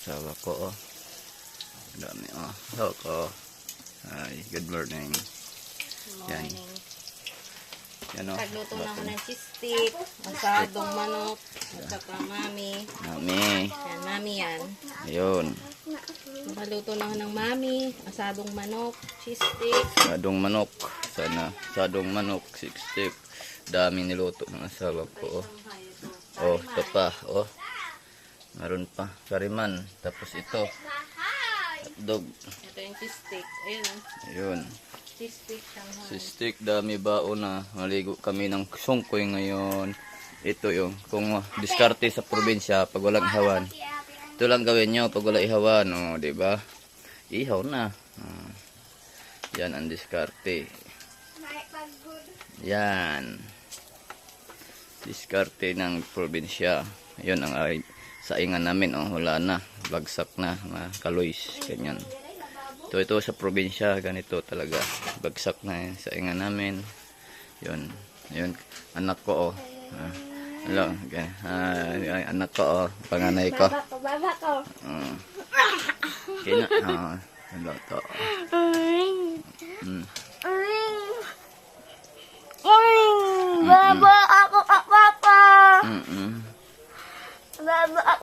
asawa ko, oh. Dami, oh. Hello ko. Hi, good morning. Yan. Morning. Yan, oh. Nagluto na ako ng cheese stick, masadong manok, at saka mami. Mami. Yan, mami yan. Ayun. Nakaluto na ako ng mami, asadong manok, cheese stick. Sadong manok. Sana. Sadong manok. Six stick. Dami niluto ng asawa ko, oh. Oh, ito pa, oh. Meron pa. Kariman. Tapos ito. Hotdog. Ito yung cheese stick. Ayun oh, Ayun. cheese stick. Si stick, dami bao na. Maligo kami ng sungkoy ngayon. Ito yung, kung diskarte sa probinsya, pag walang ihawan. Ito lang gawin nyo pag wala ihawan, o, di ba? Ihaw na. Ah. yan ang diskarte. Yan. Diskarte ng probinsya. Yun ang ay, saingan namin, oh, wala na. Bagsak na, mga kaloys, ganyan. Ito, ito sa probinsya, ganito talaga. Bagsak na yung saingan namin. Yun. Yun. Anak ko, oh. Ah, hello. Okay. Ah, anak ko, oh. Panganay ko. Baba ko, baba ko. Ah. Kina, ah. Hello, to. Mm. Uring. Uring. Baba. Abla abla